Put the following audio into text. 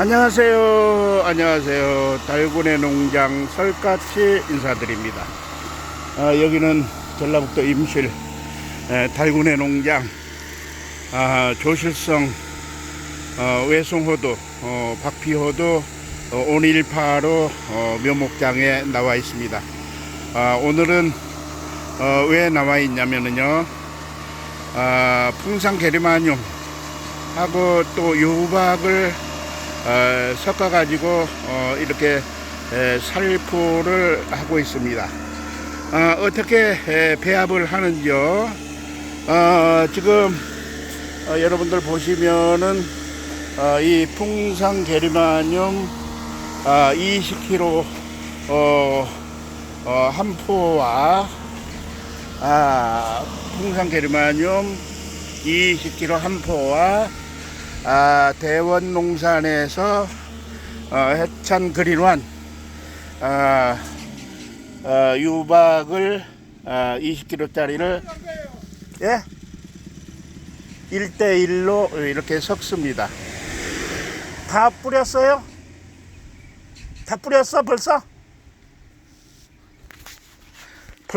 안녕하세요. 안녕하세요. 달군의 농장 설같이 인사드립니다. 아, 여기는 전라북도 임실 에, 달군의 농장 아, 조실성 어, 외송호도 어, 박피호도 어, 온일파로 어, 묘목장에 나와 있습니다. 아, 오늘은 어, 왜 나와 있냐면은요. 아, 풍상 게르마늄 하고 또 유박을 어, 섞어 가지고 어, 이렇게 에, 살포를 하고 있습니다. 어, 어떻게 에, 배합을 하는지요? 어, 지금 어, 여러분들 보시면은 어, 이 풍상 게르마늄 아, 20kg 어, 어, 한 포와 아, 풍상 게르마늄 20kg 한 포와 아, 대원 농산에서 어, 해찬 그린환 아, 어, 유박을 아, 20kg짜리를 예? 1대1로 이렇게 섞습니다. 다 뿌렸어요? 다 뿌렸어 벌써?